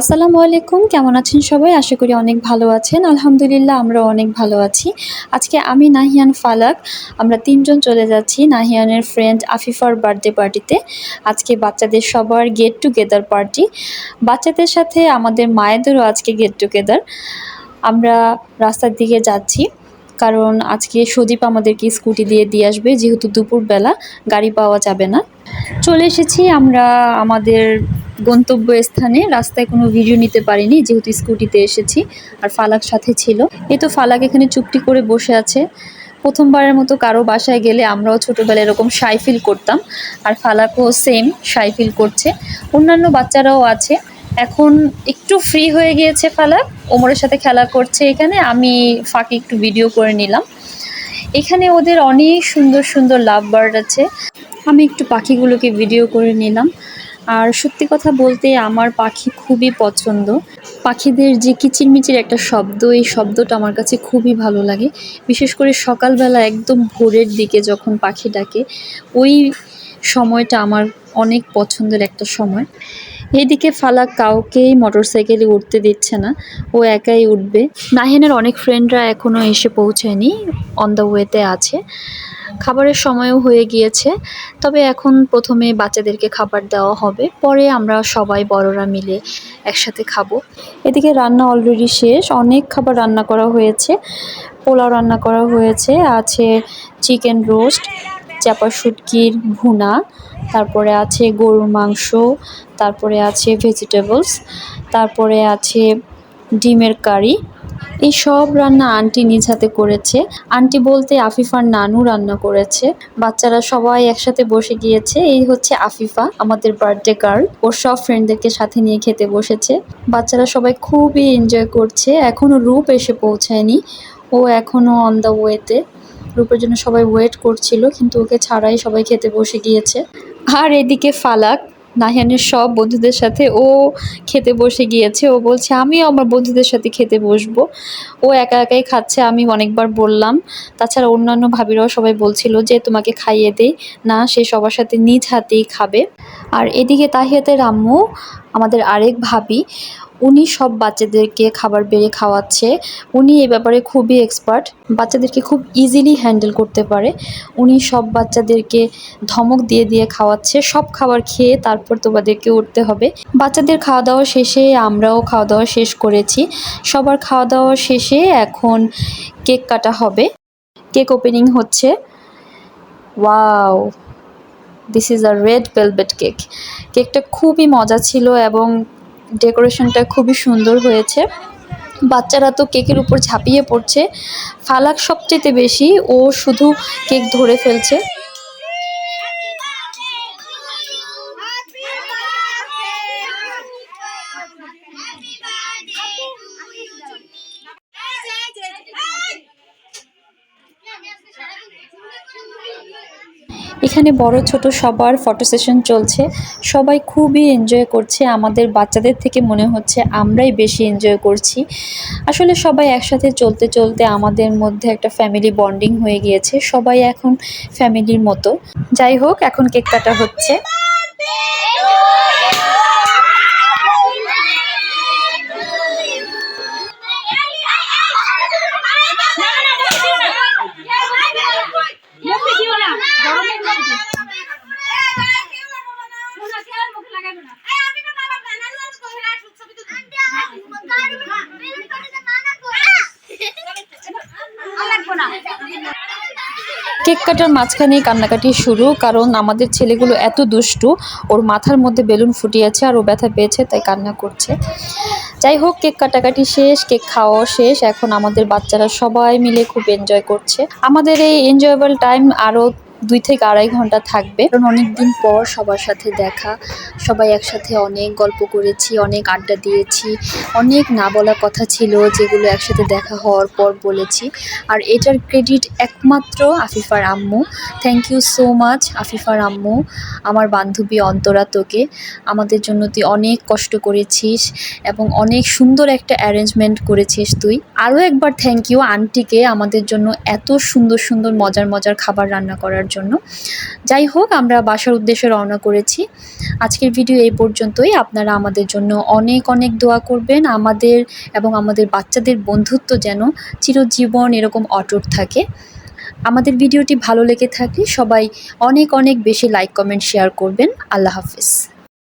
আসসালামু আলাইকুম, কেমন আছেন সবাই? আশা করি অনেক ভালো আছেন। আলহামদুলিল্লাহ আমরা অনেক ভালো আছি। আজকে আমি নাহিয়ান ফালাক। আমরা তিনজন চলে যাচ্ছি নাহিয়ানের ফ্রেন্ড আফিফার বার্থডে পার্টিতে আজকে বাচ্চাদের সবার গেট টুগেদার পার্টি বাচ্চাদের সাথে আমাদের মায়েদেরও আজকে গেট টুগেদার আমরা রাস্তার দিকে যাচ্ছি, কারণ আজকে সদীপ আমাদেরকে স্কুটি দিয়ে দিয়ে আসবে, যেহেতু দুপুরবেলা, গাড়ি পাওয়া যাবে না। চলে এসেছি আমরা আমাদের গন্তব্য স্থানে রাস্তায় কোনো ভিডিও নিতে পারিনি, যেহেতু স্কুটিতে এসেছি আর ফালাক সাথে ছিল। এই তো ফালাক এখানে চুপটি করে বসে আছে। প্রথমবারের মতো কারও বাসায় গেলে আমরাও ছোটোবেলায় এরকম সাই ফিল করতাম। আর ফালাকও সেম সাই ফিল করছে। অন্যান্য বাচ্চারাও আছে। এখন একটু ফ্রি হয়ে গিয়েছে ফালাক। ওমরের সাথে খেলা করছে এখানে। আমি ফাঁকে একটু ভিডিও করে নিলাম। এখানে ওদের অনেক সুন্দর সুন্দর লাভ বার্ড আছে। আমি একটু পাখিগুলোকে ভিডিও করে নিলাম। আর সত্যি কথা বলতে আমার পাখি খুবই পছন্দ। পাখিদের যে কিচিরমিচির একটা শব্দ, এই শব্দটা আমার কাছে খুবই ভালো লাগে। বিশেষ করে সকালবেলা একদম ভোরের দিকে যখন পাখি ডাকে, ওই সময়টা আমার অনেক পছন্দের একটা সময়। এইদিকে ফালাক কাউকেই মোটরসাইকেলে উঠতে দিচ্ছে না, ও একাই উঠবে। নাহিনের অনেক ফ্রেন্ডরা এখনও এসে পৌঁছায়নি অন দ্য ওয়েতে আছে। খাবারের সময়ও হয়ে গিয়েছে, তবে এখন প্রথমে বাচ্চাদেরকে খাবার দেওয়া হবে, পরে আমরা সবাই বড়রা মিলে একসাথে খাব। এদিকে রান্না অলরেডি শেষ, অনেক খাবার রান্না করা হয়েছে, পোলাও রান্না করা হয়েছে, আছে চিকেন রোস্ট চাপা শুটকির ভুনা, তারপরে আছে গরুর মাংস, তারপরে আছে ভেজিটেবলস তারপরে আছে ডিমের কারি। এই সব রান্না আন্টি নিজ হাতে করেছে। আন্টি বলতে আফিফার নানু রান্না করেছে। বাচ্চারা সবাই একসাথে বসে গিয়েছে। এই হচ্ছে আফিফা, আমাদের বার্থডে গার্ল ওর সব ফ্রেন্ডদেরকে সাথে নিয়ে খেতে বসেছে। বাচ্চারা সবাই খুবই এনজয় করছে। এখনও রূপ এসে পৌঁছায়নি। ও এখনও অন দ্য ওয়েতে রূপের জন্য সবাই ওয়েট করছিল, কিন্তু ওকে ছাড়াই সবাই খেতে বসে গিয়েছে। আর এদিকে ফালাক, নাহিয়ানের সব বন্ধুদের সাথে ও খেতে বসে গিয়েছে। ও বলছে, আমিও আমার বন্ধুদের সাথে খেতে বসবো। ও একা একাই খাচ্ছে, আমি অনেকবার বললাম। তাছাড়া অন্যান্য ভাবিরাও সবাই বলছিল যে, তোমাকে খাইয়ে দেই। না, সে সবার সাথে নিজ হাতেই খাবে। আর এদিকে তাহিয়াতের আম্মু আমাদের আরেক ভাবি, উনি সব বাচ্চাদেরকে খাবার বেড়ে খাওয়াচ্ছে। উনি এ ব্যাপারে খুবই এক্সপার্ট বাচ্চাদেরকে খুব ইজিলি হ্যান্ডেল করতে পারে। উনি সব বাচ্চাদেরকে ধমক দিয়ে দিয়ে খাওয়াচ্ছে, সব খাবার খেয়ে তারপর তোমাদেরকে উঠতে হবে। বাচ্চাদের খাওয়া দাওয়া শেষে আমরাও খাওয়া দাওয়া শেষ করেছি। সবার খাওয়া দাওয়া শেষে এখন কেক কাটা হবে। কেক ওপেনিং হচ্ছে। Wow this is a red velvet cake কেকটা খুবই মজা ছিল এবং ডেকোরেশনটা খুবই সুন্দর হয়েছে। বাচ্চারা তো কেকের উপর ঝাঁপিয়ে পড়ছে। ফালাক সবচেয়ে বেশি ও শুধু কেক ধরে ফেলছে। এখানে বড় ছোট সবার ফটো সেশন চলছে। সবাই খুবই এনজয় করছে। আমাদের বাচ্চাদের থেকে মনে হচ্ছে আমরাই বেশি এনজয় করছি। আসলে সবাই একসাথে চলতে চলতে আমাদের মধ্যে একটা ফ্যামিলি বন্ডিং হয়ে গিয়েছে। সবাই এখন ফ্যামিলির মতো। যাই হোক, এখন কেক কাটা হচ্ছে। কেক কাটার মাঝখানে কান্নাকাটি শুরু, কারণ আমাদের ছেলেগুলো এত দুষ্টু, ওর মাথার মধ্যে বেলুন ফুটিয়েছে আর ও ব্যথা পেয়েছে, তাই কান্না করছে। যাই হোক, কেক কাটাকাটি শেষ, কেক খাওয়া শেষ, এখন আমাদের বাচ্চারা সবাই মিলে খুব এনজয় করছে। আমাদের এই এনজয়েবল টাইম আরও দুই থেকে আড়াই ঘণ্টা থাকবে। কারণ অনেক দিন পর সবার সাথে দেখা, সবাই একসাথে অনেক গল্প করেছি, অনেক আড্ডা দিয়েছি, অনেক না বলা কথা ছিল যেগুলো একসাথে দেখা হওয়ার পর বলেছি। আর এটার ক্রেডিট একমাত্র আফিফার আম্মু। থ্যাংক ইউ সো মাচ আফিফার আম্মু, আমার বান্ধবী অন্তরা তোকে। আমাদের জন্য তুই অনেক কষ্ট করেছিস এবং অনেক সুন্দর একটা অ্যারেঞ্জমেন্ট করেছিস তুই। আরও একবার থ্যাংক ইউ আন্টিকে, আমাদের জন্য এত সুন্দর সুন্দর মজার মজার খাবার রান্না করার জন্য। যাই হোক, আমরা বাসার উদ্দেশ্যে রওনা করেছি। আজকের ভিডিও এই পর্যন্তই। আপনারা আমাদের জন্য অনেক অনেক দোয়া করবেন। আমাদের এবং আমাদের বাচ্চাদের বন্ধুত্ব যেন চিরজীবন এরকম অটুট থাকে। আমাদের ভিডিওটি ভালো লেগে থাকলে সবাই অনেক অনেক বেশি লাইক কমেন্ট শেয়ার করবেন। আল্লাহ হাফিজ।